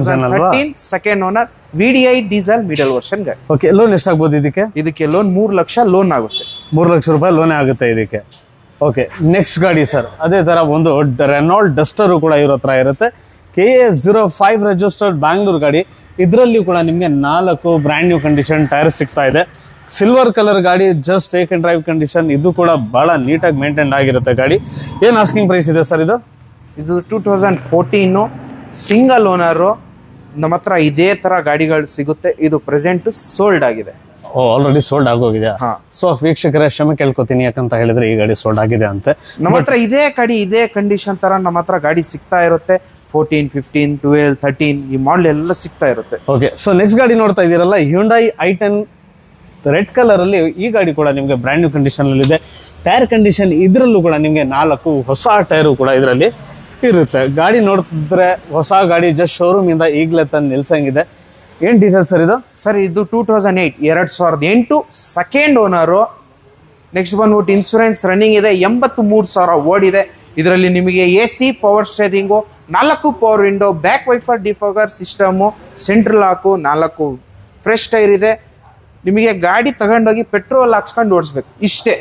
Speaker 1: second owner VDI diesel middle version ಗಾಡಿ
Speaker 2: ಓಕೆ ಲೋನ್ ಎಷ್ಟಾಗ್ಬೋದು ಇದಕ್ಕೆ?
Speaker 1: ಇದಕ್ಕೆ ಲೋನ್ ಮೂರು ಲಕ್ಷ ಲೋನ್ ಆಗುತ್ತೆ.
Speaker 2: ಮೂರು ಲಕ್ಷ ರೂಪಾಯಿ ಲೋನ್ ಆಗುತ್ತೆ ಇದಕ್ಕೆ. ಓಕೆ ನೆಕ್ಸ್ಟ್ ಗಾಡಿ ಸರ್ ಅದೇ ತರ ಒಂದು ರೆನಾಲ್ಡ್ ಡಸ್ಟರು ಕೂಡ ಇರೋ ಹತ್ರ ಇರುತ್ತೆ. K S zero five registered Bangalore ಗಾಡಿ. ಇದರಲ್ಲಿ ಕೂಡ ನಿಮಗೆ ನಾಲ್ಕು ಬ್ರ್ಯಾಂಡ್ ನ್ಯೂ ಕಂಡೀಷನ್ ಟೈರ್ ಸಿಗ್ತಾ ಇದೆ. ಸಿಲ್ವರ್ ಕಲರ್ ಗಾಡಿ just take and drive condition ಇದು ಕೂಡ ಬಹಳ ನೀಟಾಗಿ ಮೇಂಟೈನ್ ಆಗಿರುತ್ತೆ ಗಾಡಿ. ಏನು ಆಸ್ಕಿಂಗ್ ಪ್ರೈಸ್ ಇದೆ ಸರ್ ಇದು?
Speaker 1: ಇದು two thousand fourteen single owner ನಮ್ಮ ಹತ್ರ ಇದೇ ತರ ಗಾಡಿಗಳು ಸಿಗುತ್ತೆ. ಇದು ಪ್ರೆಸೆಂಟ್ ಸೋಲ್ಡ್ ಆಗಿದೆ.
Speaker 2: ಓ ಆಲ್ರೆಡಿ ಸೋಲ್ಡ್ ಆಗೋಗಿದೆ. ಸೊ ವೀಕ್ಷಕರ ಶ್ರಮ ಕೇಳ್ಕೊತೀನಿ ಯಾಕಂತ ಹೇಳಿದ್ರೆ ಈ ಗಾಡಿ ಸೋಲ್ಡ್ ಆಗಿದೆ ಅಂತೆ.
Speaker 1: ನಮ್ಮ ಹತ್ರ ಇದೇ ಗಾಡಿ ಇದೇ ಕಂಡೀಷನ್ ತರ ನಮ್ಮ ಹತ್ರ ಗಾಡಿ ಸಿಗ್ತಾ ಇರುತ್ತೆ. ಫೋರ್ಟೀನ್ ಫಿಫ್ಟೀನ್ ಟ್ವೆಲ್ ಥರ್ಟೀನ್ ಈ ಮಾಡಲ್ ಎಲ್ಲ ಸಿಗ್ತಾ ಇರುತ್ತೆ.
Speaker 2: ಓಕೆ ಸೊ ನೆಕ್ಸ್ಟ್ ಗಾಡಿ ನೋಡ್ತಾ ಇದ್ದೀರಲ್ಲ Hyundai i ten red colour ಅಲ್ಲಿ ಈ ಗಾಡಿ ಕೂಡ ನಿಮಗೆ ಬ್ರ್ಯಾಂಡ್ ನ್ಯೂ ಕಂಡೀಷನ್ ಅಲ್ಲಿ ಇದೆ ಟೈರ್ ಕಂಡೀಷನ್ ಇದರಲ್ಲೂ ಕೂಡ ನಿಮಗೆ ನಾಲ್ಕು ಹೊಸ ಟೈರು ಕೂಡ ಇದರಲ್ಲಿ ಇರುತ್ತೆ. ಗಾಡಿ ನೋಡ್ತಿದ್ರೆ ಹೊಸ ಗಾಡಿ ಜಸ್ಟ್ ಶೋರೂಮ್ ಇಂದ ಈಗಲೇ ತಂದು ನಿಲ್ಸಂಗಿದೆ. ಏನ್ ಡೀಟೇಲ್ಸ್ ಸರ್ ಇದು?
Speaker 1: ಸರ್, ಇದು ಟೂ ತೌಸಂಡ್ ಏಯ್ಟ್ ಎರಡು ಸಾವಿರದ ಎಂಟು ಸೆಕೆಂಡ್ ಓನರು ನೆಕ್ಸ್ಟ್ ಬಂದ್ಬಿಟ್ಟು ಇನ್ಸೂರೆನ್ಸ್ ರನ್ನಿಂಗ್ ಇದೆ. ಎಂಬತ್ತು ಮೂರು ಸಾವಿರ ಓಡಿದೆ. ಇದರಲ್ಲಿ ನಿಮಗೆ ಎ ಸಿ ಪವರ್ ಸ್ಟೇರಿಂಗು ನಾಲ್ಕು power window back wiper defogger system central lock ನಾಲ್ಕು ಫ್ರೆಶ್ ಟೈರ್ ಇದೆ. ನಿಮಗೆ ಗಾಡಿ ತಗೊಂಡೋಗಿ ಪೆಟ್ರೋಲ್ ಹಾಕ್ಸ್ಕೊಂಡು ಓಡಿಸ್ಬೇಕು. ಇಷ್ಟೇ.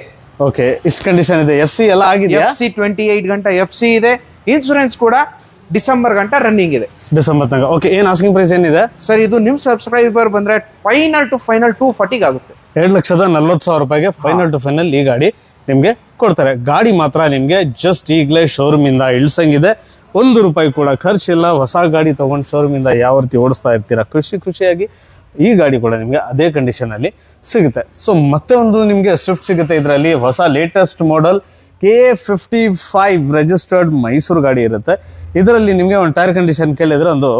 Speaker 2: ಓಕೆ ಇಷ್ಟು ಕಂಡೀಷನ್ ಇದೆ. ಎಫ್ ಸಿ ಎಲ್ಲ ಆಗಿದೆ
Speaker 1: ಎಫ್ ಸಿ ಟ್ವೆಂಟಿ ಏಟ್ ಗಂಟೆ ಎಫ್ ಸಿ ಇದೆ. ಇನ್ಸೂರೆನ್ಸ್ ಕೂಡ ಡಿಸೆಂಬರ್ ಗಂಟ ರನ್ನಿಂಗ್ ಇದೆ.
Speaker 2: ಡಿಸೆಂಬರ್ ತನಕ. ಓಕೆ ಏನ್ ಆಸ್ಕಿಂಗ್ ಪ್ರೈಸ್ ಏನಿದೆ?
Speaker 1: ಸರ್ ಇದು ನಿಮ್ಮ ಸಬ್ಸ್ಕ್ರೈಬರ್ ಬಂದ್ರೆ ಫೈನಲ್ ಟು ಫೈನಲ್ ಟೂ ಫಾರ್ಟಿಗೆ ಆಗುತ್ತೆ.
Speaker 2: ಎರಡು ಲಕ್ಷದ ನಲ್ವತ್ತು ಸಾವಿರ ರೂಪಾಯಿಗೆ ಫೈನಲ್ ಟು ಫೈನಲ್ ಈ ಗಾಡಿ ನಿಮಗೆ ಕೊಡ್ತಾರೆ. ಗಾಡಿ ಮಾತ್ರ ನಿಮಗೆ ಜಸ್ಟ್ ಈಗಲೇ ಶೋರೂಮ್ ಇಂದ ಇಳ್ಸಂಗಿದೆ. ಒಂದು ರೂಪಾಯಿ ಕೂಡ ಖರ್ಚಿಲ್ಲ. ಹೊಸ ಗಾಡಿ ತಗೊಂಡು ಶೋರೂಮ್ ಇಂದ ಯಾವ ರೀತಿ ಓಡಿಸ್ತಾ ಇರ್ತೀರಾ? ಖುಷಿ ಖುಷಿಯಾಗಿ ಈ ಗಾಡಿ ಕೂಡ ನಿಮಗೆ ಅದೇ ಕಂಡೀಷನ್ ಅಲ್ಲಿ ಸಿಗುತ್ತೆ. ಸೊ ಮತ್ತೆ ಒಂದು ನಿಮಗೆ ಸ್ವಿಫ್ಟ್ ಸಿಗುತ್ತೆ ಇದರಲ್ಲಿ. ಹೊಸ latest model K fifty five registered Mysuru ಗಾಡಿ ಇರುತ್ತೆ. ಇದರಲ್ಲಿ ನಿಮಗೆ ಒಂದು ಟೈರ್ ಕಂಡೀಷನ್ ಕೇಳಿದ್ರೆ ಒಂದು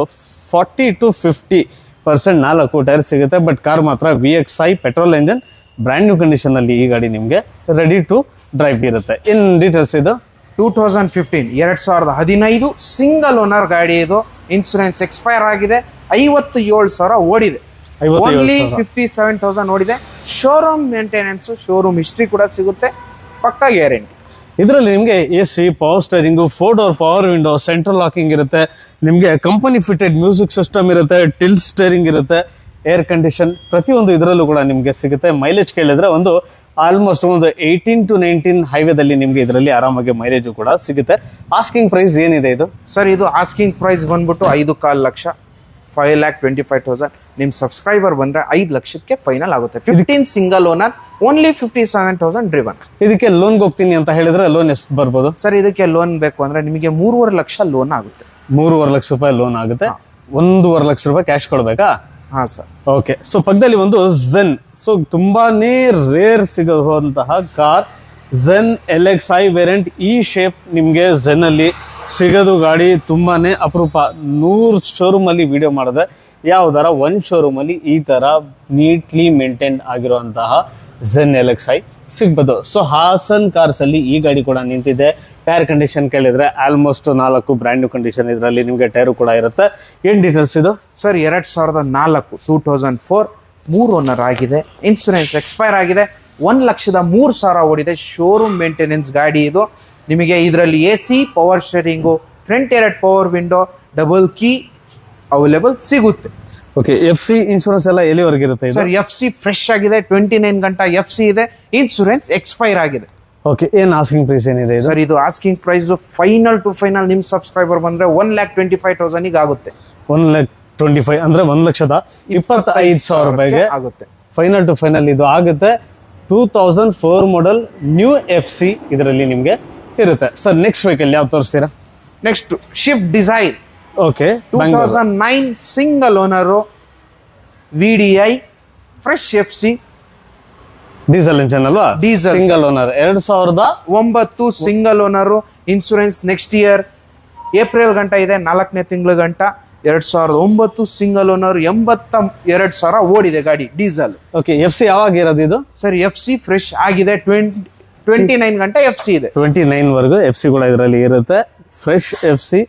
Speaker 2: ಫಾರ್ಟಿ ಟು ಫಿಫ್ಟಿ ಪರ್ಸೆಂಟ್ ನಾಲ್ಕು ಟೈರ್ ಸಿಗುತ್ತೆ. ಬಟ್ ಕಾರ್ ಮಾತ್ರ V X I petrol engine brand new condition ಅಲ್ಲಿ ಈ ಗಾಡಿ ನಿಮಗೆ ರೆಡಿ ಟು ಡ್ರೈವ್ ಇರುತ್ತೆ. ಇನ್ ಡೀಟೇಲ್ಸ್ ಇದು?
Speaker 1: ಟೂ ತೌಸಂಡ್ ಫಿಫ್ಟೀನ್ ಎರಡು ಸಾವಿರದ ಹದಿನೈದು ಸಿಂಗಲ್ ಓನರ್ ಗಾಡಿ ಇದು. ಇನ್ಸೂರೆನ್ಸ್ ಎಕ್ಸ್ಪೈರ್ ಆಗಿದೆ. ಐವತ್ತು ಏಳು ಸಾವಿರ ಓಡಿದೆ. ಓನ್ಲಿ. ಫಿಫ್ಟಿ ಸೆವೆನ್ ತೌಸಂಡ್ ನೋಡಿದೆ ಶೋರೂಮ್ ಮೇಂಟೆನೆನ್ಸ್ ಶೋರೂಮ್ ಹಿಸ್ಟ್ರಿ ಕೂಡ ಸಿಗುತ್ತೆ. ಪಕ್ಕ ಗ್ಯಾರಂಟಿ
Speaker 2: ಇದರಲ್ಲಿ ನಿಮಗೆ A C power steering four door power window central locking ಇರುತ್ತೆ. ನಿಮಗೆ ಕಂಪನಿ ಫಿಟೆಡ್ ಮ್ಯೂಸಿಕ್ ಸಿಸ್ಟಮ್ ಇರುತ್ತೆ ಟಿಲ್ ಸ್ಟೇರಿಂಗ್ ಇರುತ್ತೆ. ಏರ್ ಕಂಡೀಷನ್ ಪ್ರತಿಯೊಂದು ಇದರಲ್ಲೂ ಕೂಡ ನಿಮಗೆ ಸಿಗುತ್ತೆ. ಮೈಲೇಜ್ ಕೇಳಿದ್ರೆ ಒಂದು ಆಲ್ಮೋಸ್ಟ್ ಒಂದು ಏಯ್ಟೀನ್ ಟು ನೈನ್ಟೀನ್ ಹೈವೇದಲ್ಲಿ ನಿಮಗೆ ಇದರಲ್ಲಿ ಆರಾಮಾಗಿ ಮೈಲೇಜ್ ಕೂಡ ಸಿಗುತ್ತೆ. ಆಸ್ಕಿಂಗ್ ಪ್ರೈಸ್ ಏನಿದೆ ಇದು?
Speaker 1: ಸರ್ ಇದು ಆಸ್ಕಿಂಗ್ ಪ್ರೈಸ್ ಬಂದ್ಬಿಟ್ಟು ಐದು ಕಾಲು lakh. Five lakh twenty five thousand ನಿಮ್ಮ ಸಬ್ಸ್ಕ್ರೈಬರ್ ಬಂದರೆ ಐದು ಲಕ್ಷಕ್ಕೆ ಫೈನಲ್ ಆಗುತ್ತೆ. Fifteen single owner only fifty seven thousand driven
Speaker 2: ಇದಕ್ಕೆ ಲೋನ್ಗೆ ಹೋಗ್ತೀನಿ ಅಂತ ಹೇಳಿದ್ರೆ ಲೋನ್ ಎಷ್ಟು ಬರ್ಬೋದು?
Speaker 1: ಸರ್ ಇದಕ್ಕೆ ಲೋನ್ ಬೇಕು ಅಂದರೆ ನಿಮಗೆ ಮೂರುವರೆ ಲಕ್ಷ ಲೋನ್ ಆಗುತ್ತೆ.
Speaker 2: ಮೂರುವರೆ ಲಕ್ಷ ರೂಪಾಯಿ ಲೋನ್ ಆಗುತ್ತೆ. ಒಂದೂವರೆ ಲಕ್ಷ ರೂಪಾಯಿ ಕ್ಯಾಶ್ ಕೊಡ್ಬೇಕಾ?
Speaker 1: ಹಾಂ ಸರ್
Speaker 2: ಓಕೆ ಸೊ ಪಕ್ಕದಲ್ಲಿ ಒಂದು ಝೆನ್ ಸೊ ತುಂಬಾನೇ ರೇರ್ ಸಿಗುವಂತಹ car Zen L X I variant ಈ ಶೇಪ್ ನಿಮಗೆ ಝೆನ್ ಅಲ್ಲಿ ಸಿಗೋದು ಗಾಡಿ ತುಂಬಾನೇ ಅಪರೂಪ. ನೂರು ಶೋರೂಮ್ ಅಲ್ಲಿ ವಿಡಿಯೋ ಮಾಡಿದೆ ಯಾವ್ದಾರ ಶೋರೂಮ್ ಅಲ್ಲಿ ಈ ತರ ನೀಟ್ಲಿ ಮೇಂಟೈನ್ ಆಗಿರುವಂತಹ ಝೆನ್ ಎಲೆಕ್ಸ್ ಐ ಸಿಗ್ಬೋದು. ಸೊ ಹಾಸನ್ ಕಾರ್ಸ್ ಅಲ್ಲಿ ಈ ಗಾಡಿ ಕೂಡ ನಿಂತಿದೆ. ಟೈರ್ ಕಂಡೀಷನ್ ಕೇಳಿದ್ರೆ ಆಲ್ಮೋಸ್ಟ್ ನಾಲ್ಕು ಬ್ರ್ಯಾಂಡ್ ನ್ಯೂ ಕಂಡೀಷನ್ ಇದರಲ್ಲಿ ನಿಮಗೆ ಟೈರು ಕೂಡ ಇರುತ್ತೆ. ಏನ್ ಡೀಟೇಲ್ಸ್ ಇದು?
Speaker 1: ಸರ್ ಎರಡು ಸಾವಿರದ ನಾಲ್ಕು ಟೂ ತೌಸಂಡ್ ಫೋರ್ ಮೂರು ಓನರ್ ಆಗಿದೆ. ಇನ್ಸೂರೆನ್ಸ್ ಎಕ್ಸ್ಪೈರ್ ಆಗಿದೆ. ಒಂದು ಲಕ್ಷದ ಮೂರು ಸಾವಿರ ಓಡಿದೆ. ಶೋರೂಮ್ ಮೇಂಟೆನೆನ್ಸ್ ಗಾಡಿ ಇದು. ನಿಮಗೆ ಇದರಲ್ಲಿ A C power steering front ಎರಡು power window double key available ಸಿಗುತ್ತೆ.
Speaker 2: ಓಕೆ ಎಫ್ ಸಿ ಇನ್ಶೂರೆನ್ಸ್ ಎಲ್ಲ ಎಲ್ಲಿವರೆಗೆ ಇರುತ್ತೆ
Speaker 1: ಸರ್ ಎಫ್ ಸಿ ಫ್ರೆಶ್ ಆಗಿದೆ ಟ್ವೆಂಟಿ ನೈನ್ ಗಂಟಾ ಎಫ್ ಸಿ ಇದೆ ಇನ್ಶೂರೆನ್ಸ್ ಎಕ್ಸ್ಪೈರ್ ಆಗಿದೆ.
Speaker 2: ಓಕೆ ಏನು ಆಸ್ಕಿಂಗ್ ಪ್ರೈಸ್ ಏನಿದೆ ಇದು?
Speaker 1: ಸರ್ ಇದು asking price final to final ನಿಮ್ಮ ಸಬ್ಸ್ಕ್ರೈಬರ್ ಬಂದ್ರೆ ಒನ್ ಲ್ಯಾಕ್ ಟ್ವೆಂಟಿ ಫೈವ್ ತೌಸಂಡಿಗೆ ಆಗುತ್ತೆ.
Speaker 2: ಒನ್ ಲ್ಯಾಕ್ ಟ್ವೆಂಟಿ ಫೈವ್ ಅಂದ್ರೆ ಒಂದು ಲಕ್ಷದ ಇಪ್ಪತ್ತೈದು ಸಾವಿರ ರೂಪಾಯಿಗೆ
Speaker 1: ಆಗುತ್ತೆ.
Speaker 2: ಫೈನಲ್ ಟು ಫೈನಲ್ ಇದು ಆಗುತ್ತೆ. Two thousand four model new F C ಇದರಲ್ಲಿ ನಿಮ್ಗೆ ಇರುತ್ತೆ. ಸರ್ ನೆಕ್ಸ್ಟ್ ವೆಹಿಕಲ್ ಯಾವ್ದು ತೋರಿಸ್ತೀರಾ?
Speaker 1: Next Swift Dzire
Speaker 2: okay
Speaker 1: two thousand nine single owner V D I fresh F C
Speaker 2: diesel engine ಅಲ್ವಾ?
Speaker 1: ಡೀಸೆಲ್
Speaker 2: ಸಿಂಗಲ್ ಓನರ್ ಎರಡ್ ಸಾವಿರದ
Speaker 1: ಒಂಬತ್ತು single owner insurance next year April ಗಂಟ ಇದೆ ನಾಲ್ಕನೇ ತಿಂಗಳ ಗಂಟ. ಎರಡ್ ಸಾವಿರದ ಒಂಬತ್ತು ಸಿಂಗಲ್ ಓನರ್ ಎಂಬತ್ತ ಎರಡ್ ಸಾವಿರ ಓಡಿದೆ ಗಾಡಿ ಡೀಸೆಲ್
Speaker 2: ಓಕೆ ಎಫ್ ಸಿ ಯಾವಾಗ ಇರೋದು ಇದು?
Speaker 1: ಸರ್ ಎಫ್ ಸಿ ಫ್ರೆಶ್ ಆಗಿದೆ ಟ್ವೆಂಟಿ ಟ್ವೆಂಟಿ ನೈನ್ ಗಂಟೆ ಎಫ್ ಸಿ ಇದೆ.
Speaker 2: ಟ್ವೆಂಟಿ ನೈನ್ ವರೆಗೂ ಎಫ್ ಸಿ ಕೂಡ ಇದರಲ್ಲಿ ಇರುತ್ತೆ. Fresh F C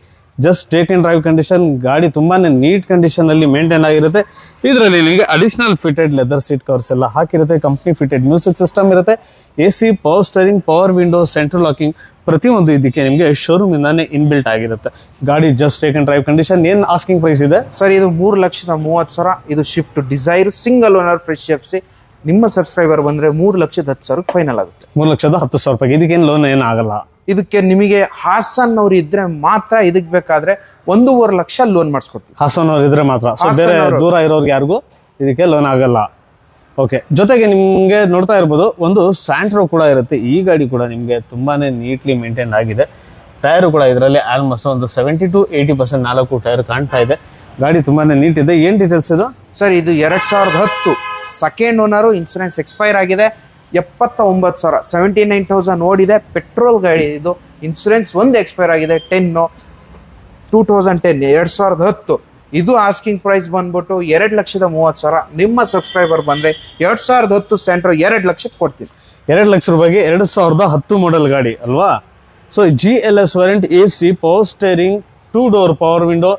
Speaker 2: just take and drive condition ಗಾಡಿ ತುಂಬಾನೇ ನೀಟ್ ಕಂಡೀಷನ್ ಅಲ್ಲಿ ಮೇಂಟೈನ್ ಆಗಿರುತ್ತೆ. ಇದರಲ್ಲಿ ನಿಮಗೆ additional fitted leather seat covers ಎಲ್ಲ ಹಾಕಿರುತ್ತೆ. ಕಂಪ್ನಿ ಫಿಟೆಡ್ ಮ್ಯೂಸಿಕ್ ಸಿಸ್ಟಮ್ ಇರುತ್ತೆ. A C power steering power window central locking ಪ್ರತಿಯೊಂದು ಇದಕ್ಕೆ ನಿಮಗೆ ಶೋರೂಮ್ ಇಂದಾನೆ ಇನ್ಬಿಲ್ಟ್ ಆಗಿರುತ್ತೆ. ಗಾಡಿ just take and drive condition ಏನು ಆಸ್ಕಿಂಗ್ ಪ್ರೈಸ್ ಇದೆ?
Speaker 1: ಸರ್ ಇದು ಮೂರು ಲಕ್ಷದ ಮೂವತ್ತು ಸಾವಿರ. ಇದು Swift Dzire single owner fresh F C ನಿಮ್ಮ ಸಬ್ಸ್ಕ್ರೈಬರ್ ಬಂದ್ರೆ ಮೂರು ಲಕ್ಷದ ಹತ್ತು ಸಾವಿರಕ್ಕೆ ಫೈನಲ್ ಆಗುತ್ತೆ.
Speaker 2: ಮೂರು ಲಕ್ಷದ ಹತ್ತು ಸಾವಿರ ರೂಪಾಯಿ ಇದಕ್ಕೇನು ಲೋನ್ ಏನು ಆಗಲ್ಲ.
Speaker 1: ಇದಕ್ಕೆ ನಿಮಗೆ ಹಾಸನ್ ಅವ್ರು ಇದ್ರೆ ಮಾತ್ರ ಇದಕ್ಕೆ ಬೇಕಾದ್ರೆ ಒಂದೂವರೆ ಲಕ್ಷ ಲೋನ್ ಮಾಡಿಸ್ಕೊಡ್ತೀವಿ.
Speaker 2: ಹಾಸನ್ ಅವ್ರು ಇದ್ರೆ ಮಾತ್ರ. ಸೊ ಬೇರೆ
Speaker 1: ಹಾಸನವ್ರು.
Speaker 2: ದೂರ ಇರೋರ್ಗೆ ಯಾರಿಗೂ ಇದಕ್ಕೆ ಲೋನ್ ಆಗಲ್ಲ. ಓಕೆ ಜೊತೆಗೆ ನಿಮ್ಗೆ ನೋಡ್ತಾ ಇರ್ಬೋದು ಒಂದು ಸ್ಯಾಂಟ್ರೋ ಕೂಡ ಇರುತ್ತೆ. ಈ ಗಾಡಿ ಕೂಡ ನಿಮ್ಗೆ ತುಂಬಾನೇ ನೀಟ್ಲಿ ಮೇಂಟೈನ್ ಆಗಿದೆ. ಟೈರ್ ಕೂಡ ಇದರಲ್ಲಿ ಆಲ್ಮೋಸ್ಟ್ ಒಂದು ಸೆವೆಂಟಿ ಟು ಏಯ್ಟಿ ಪರ್ಸೆಂಟ್ ನಾಲ್ಕು ಟೈರ್ ಕಾಣ್ತಾ ಇದೆ. ಗಾಡಿ ತುಂಬಾನೇ ನೀಟ್ ಇದೆ. ಏನ್ ಡೀಟೇಲ್ಸ್ ಇದು?
Speaker 1: ಸರ್ ಇದು ಎರಡ್ ಸಾವಿರದ ಹತ್ತು. ಸೆಕೆಂಡ್ ಓನರು ಇನ್ಸೂರೆನ್ಸ್ ಎಕ್ಸ್ಪೈರ್ ಆಗಿದೆ. ಎಪ್ಪತ್ತ ಒಂಬತ್ತು ಸಾವಿರ ಸೆವೆಂಟಿ ನೈನ್ ತೌಸಂಡ್ ಓಡಿದೆ. ಪೆಟ್ರೋಲ್ ಗಾಡಿ ಇದು ಇನ್ಸೂರೆನ್ಸ್ ಒಂದು ಎಕ್ಸ್ಪೈರ್ ಆಗಿದೆ ಟೆನ್ನು ಟೂ ತೌಸಂಡ್ ಟೆನ್ ಎರಡು ಸಾವಿರದ ಹತ್ತು. ಇದು ಆಸ್ಕಿಂಗ್ ಪ್ರೈಸ್ ಬಂದ್ಬಿಟ್ಟು ಎರಡು ಲಕ್ಷದ ಮೂವತ್ತು ಸಾವಿರ. ನಿಮ್ಮ ಸಬ್ಸ್ಕ್ರೈಬರ್ ಬಂದರೆ ಎರಡು ಸಾವಿರದ ಹತ್ತು ಸೆಂಟ್ರ್ ಎರಡು ಲಕ್ಷಕ್ಕೆ ಕೊಡ್ತೀನಿ.
Speaker 2: ಎರಡು ಲಕ್ಷ ರೂಪಾಯಿಗೆ ಎರಡು ಸಾವಿರದ ಹತ್ತು ಮಾಡೆಲ್ ಗಾಡಿ, ಅಲ್ವಾ? So G L S variant A C power steering two door power window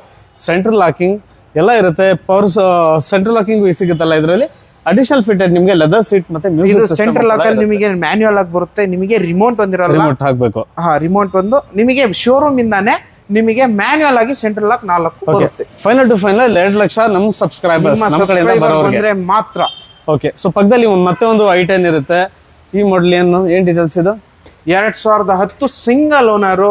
Speaker 2: central locking ಎಲ್ಲ ಇರುತ್ತೆ. ಪವರ್ ಸೆಂಟ್ರಲ್ ಲಾಕಿಂಗ್ ಸಿಗುತ್ತಲ್ಲ ಇದರಲ್ಲಿ? ಅಡಿಷನಲ್ ಫಿಟೆಡ್ ನಿಮಗೆ ಲೆದರ್ ಸೀಟ್ ಮತ್ತೆ
Speaker 1: ಇದು ಲಾಕ್ ಅಲ್ಲಿ ನಿಮಗೆ ಮ್ಯಾನ್ಯುಯಲ್ ಆಗಿ ಬರುತ್ತೆ ನಿಮಗೆ ರಿಮೋಟ್ ಬಂದಿರಲ್ಲ.
Speaker 2: ರಿಮೋಟ್ ಹಾಕ್ಬೇಕು.
Speaker 1: ಹಾ ರಿಮೋಟ್ ಬಂದು ನಿಮಗೆ ಶೋರೂಮ್ ಇಂದಾನೆ ನಿಮಗೆ ಮ್ಯಾನ್ಯುಯಲ್ ಆಗಿ ಸೆಂಟ್ರಲ್ ಲಾಕ್ ನಾಲ್ಕು ಬರುತ್ತೆ.
Speaker 2: ಫೈನಲ್ ಟು ಫೈನಲ್ ಎರಡು ಲಕ್ಷ ನಮ್ ಸಬ್ಸ್ಕ್ರೈಬರ್ಸ್
Speaker 1: ನಿಮ್ಮ
Speaker 2: ಕಡೆಯಿಂದ ಬರೋರಿಗೆ.
Speaker 1: ಮಾತ್ರ.
Speaker 2: ಓಕೆ ಸೊ ಪಕ್ಕದಲ್ಲಿ ಒಂದ್ ಮತ್ತೆ ಒಂದು ಐ ಟೆನ್ ಇರುತ್ತೆ. ಈ ಮಾಡೆಲ್ ಏನು? ಏನ್ ಡೀಟೇಲ್ಸ್ ಇದು?
Speaker 1: ಎರಡ್ ಸಾವಿರದ ಹತ್ತು ಸಿಂಗಲ್ ಓನರು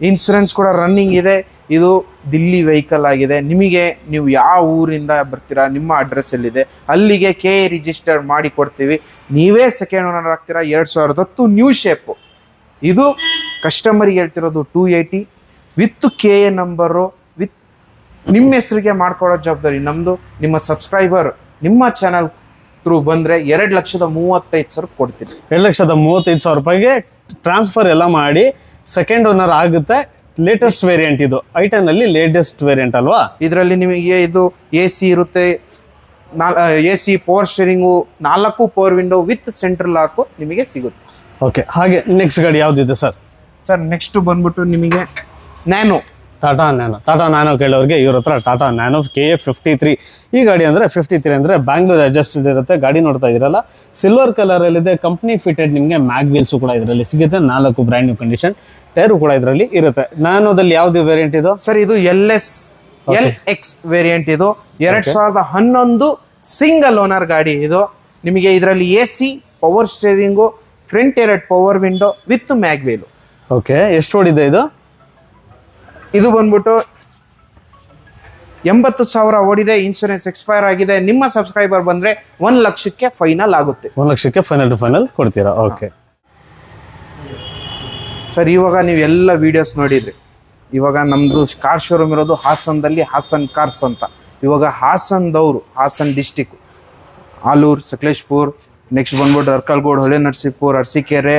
Speaker 1: ಇನ್ಸೂರೆನ್ಸ್ ಕೂಡ ರನ್ನಿಂಗ್ ಇದೆ. ಇದು ದಿಲ್ಲಿ ವೆಹಿಕಲ್ ಆಗಿದೆ. ನಿಮಗೆ ನೀವು ಯಾವ ಊರಿಂದ ಬರ್ತೀರಾ, ನಿಮ್ಮ ಅಡ್ರೆಸ್ ಎಲ್ಲಿದೆ, ಅಲ್ಲಿಗೆ ಕೆ ಎ ರಿಜಿಸ್ಟರ್ ಮಾಡಿ ಕೊಡ್ತೀವಿ. ನೀವೇ ಸೆಕೆಂಡ್ ಓನರ್ ಆಗ್ತೀರಾ, ಎರಡು ಸಾವಿರದ ಹತ್ತು ನ್ಯೂ ಶೇಪು ಇದು ಕಸ್ಟಮರಿಗೆ ಹೇಳ್ತಿರೋದು two eighty with K A number with ನಿಮ್ಮ ಹೆಸರಿಗೆ ಮಾಡ್ಕೊಳ್ಳೋ ಜವಾಬ್ದಾರಿ ನಮ್ಮದು ನಿಮ್ಮ ಸಬ್ಸ್ಕ್ರೈಬರ್ ನಿಮ್ಮ ಚಾನಲ್ ಥ್ರೂ ಬಂದರೆ ಎರಡು ಲಕ್ಷದ ಮೂವತ್ತೈದು ಸಾವಿರ ಕೊಡ್ತೀವಿ
Speaker 2: ಎರಡು ಲಕ್ಷದ ಮೂವತ್ತೈದು ಸಾವಿರ ರೂಪಾಯಿಗೆ ಟ್ರಾನ್ಸ್ಫರ್ ಎಲ್ಲ ಮಾಡಿ ಸೆಕೆಂಡ್ ಓನರ್ ಆಗುತ್ತೆ. ಲೇಟೆಸ್ಟ್ ವೇರಿಯಂಟ್ ಇದು. ಐ ಟೆನ್ ಅಲ್ಲಿ ಲೇಟೆಸ್ಟ್ ವೇರಿಯಂಟ್ ಅಲ್ವಾ?
Speaker 1: ಇದರಲ್ಲಿ ನಿಮಗೆ ಇದು ಎ ಸಿ ಇರುತ್ತೆ. ಎ ಸಿ ಫೋರ್ ಸ್ಟೀರಿಂಗು ನಾಲ್ಕು four window with central lock ನಿಮಗೆ ಸಿಗುತ್ತೆ.
Speaker 2: ಓಕೆ ಹಾಗೆ ನೆಕ್ಸ್ಟ್ ಗಾಡಿ ಯಾವ್ದಿದೆ ಸರ್?
Speaker 1: ಸರ್ ನೆಕ್ಸ್ಟ್ ಬಂದ್ಬಿಟ್ಟು ನಿಮಗೆ Nano
Speaker 2: Tata Nano. Tata Nano ಕೇಳೋರಿಗೆ ಇವ್ರ ಹತ್ರ Tata Nano K A fifty three ಈ ಗಾಡಿ ಅಂದ್ರೆ ಫಿಫ್ಟಿ ತ್ರೀ ಅಂದ್ರೆ ಬ್ಯಾಂಗ್ಳೂರ್ ಅಡ್ಜಸ್ಟೆಡ್ ಇರುತ್ತೆ ಗಾಡಿ ನೋಡ್ತಾ ಇದಿರಲ್ಲ ಸಿಲ್ವರ್ ಕಲರ್ ಅಲ್ಲಿ ಇದೆ ಕಂಪ್ನಿ ಫಿಟೆಡ್ ನಿಮಗೆ ಮ್ಯಾಗ್ ವೀಲ್ಸ್ ಕೂಡ ಇದರಲ್ಲಿ ಸಿಗುತ್ತೆ ನಾಲ್ಕು ಬ್ರ್ಯಾಂಡ್ ನ್ಯೂ ಕಂಡೀಷನ್ ಟೈರು ಕೂಡ ಇದರಲ್ಲಿ ಇರುತ್ತೆ. ನ್ಯಾನೋದಲ್ಲಿ ಯಾವ್ದು ವೇರಿಯಂಟ್ ಇದು?
Speaker 1: ಸರ್ ಇದು L S L X variant ಇದು. ಎರಡ್ ಸಾವಿರದ ಹನ್ನೊಂದು ಸಿಂಗಲ್ ಓನರ್ ಗಾಡಿ ಇದು. ನಿಮಗೆ ಇದರಲ್ಲಿ A C power steering front ಎರಡ್ power window with mag wheel
Speaker 2: okay ಎಷ್ಟು ಓಡಿದೆ ಇದು?
Speaker 1: ಇದು ಬಂದ್ಬಿಟ್ಟು ಎಂಬತ್ತು ಸಾವಿರ ಓಡಿದೆ ಇನ್ಶೂರೆನ್ಸ್ ಎಕ್ಸ್ಪೈರ್ ಆಗಿದೆ. ನಿಮ್ಮ ಸಬ್ಸ್ಕ್ರೈಬರ್ ಬಂದ್ರೆ ಒಂದ್ ಲಕ್ಷಕ್ಕೆ ಫೈನಲ್ ಆಗುತ್ತೆ.
Speaker 2: ಒಂದ್ ಲಕ್ಷಕ್ಕೆ ಫೈನಲ್ ಟು ಫೈನಲ್ ಕೊಡ್ತೀರಾ? ಓಕೆ
Speaker 1: ಸರ್ ಇವಾಗ ನೀವು ಎಲ್ಲ ವಿಡಿಯೋಸ್ ನೋಡಿದ್ರಿ ಇವಾಗ ನಮ್ದು ಕಾರ್ ಶೋರೂಮ್ ಇರೋದು ಹಾಸನದಲ್ಲಿ ಹಾಸನ್ ಕಾರ್ಸ್ ಅಂತ. ಇವಾಗ ಹಾಸನ್ದವರು ಹಾಸನ್ ಡಿಸ್ಟಿಕ್ ಆಲೂರು ಸಕಲೇಶ್ಪುರ್ ನೆಕ್ಸ್ಟ್ ಬಂದ್ಬಿಟ್ಟು ಅರ್ಕಲ್ಗೋಡ್ ಹೊಳೆ ನರಸೀಪುರ್ ಅರಸೀಕೆರೆ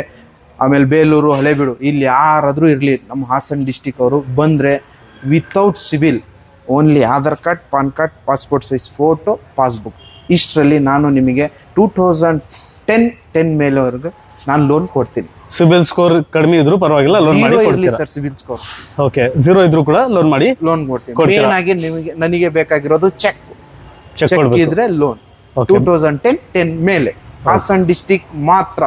Speaker 1: ಆಮೇಲೆ ಬೇಲೂರು ಹಳೆಬೀಡು ಇಲ್ಲಿ ಯಾರಾದರೂ ಇರಲಿ. ನಮ್ಮ ಹಾಸನ್ ಡಿಸ್ಟಿಕ್ ಅವರು ಬಂದರೆ without CIBIL only Aadhaar card PAN card passport size photo passbook ಇಷ್ಟರಲ್ಲಿ ನಾನು ನಿಮಗೆ ಟೂ ತೌಸಂಡ್ ಟೆನ್ ಟೆನ್ ಮೇಲೆವರೆಗೂ ನಾನು ಲೋನ್ ಕೊಡ್ತೀನಿ.
Speaker 2: ಸಿಬಿಲ್ ಸ್ಕೋರ್ ಕಡಿಮೆ ಇದ್ರು ಪರವಾಗಿಲ್ಲ ಲೋನ್ ಮಾಡಿ ಕೊಡ್ತೀರಾ?
Speaker 1: Sir CIBIL score
Speaker 2: okay zero ಇದ್ರು ಕೂಡ ಲೋನ್ ಮಾಡಿ
Speaker 1: ಲೋನ್ ಕೊಡ್ತೀನಿ. ಏನಾಗಿ ನಿಮಗೆ ನನಗೆ ಬೇಕಾಗಿರೋದು ಚೆಕ್
Speaker 2: ಚೆಕ್
Speaker 1: ಇದ್ರೆ loan. Two thousand ten ten ಮೇಲೆ. ಹಾಸನ್ ಡಿಸ್ಟಿಕ್ ಮಾತ್ರ.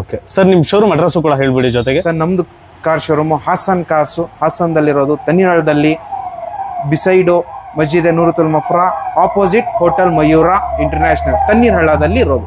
Speaker 2: ಓಕೆ ಸರ್ ನಿಮ್ ಶೋರೂಮ್ ಅಡ್ರೆಸ್ ಕೂಡ ಹೇಳ್ಬಿಡಿ ಜೊತೆಗೆ.
Speaker 1: ಸರ್ ನಮ್ದು ಕಾರ್ ಶೋರೂಮ್ ಹಾಸನ್ ಕಾರ್ಸು ಹಾಸನದಲ್ಲಿರೋದು ತನ್ನಿನಾಳದಲ್ಲಿ ಬಿಸೈಡು ಮಜೀದೆ ನೂರುತುಲ್ ಮಫ್ರಾ ಆಪೋಸಿಟ್ ಹೋಟೆಲ್ ಮಯೂರ ಇಂಟರ್ನ್ಯಾಷನಲ್ ತಣ್ಣೀರ್ಹಳ್ಳದಲ್ಲಿ ಇರೋದು.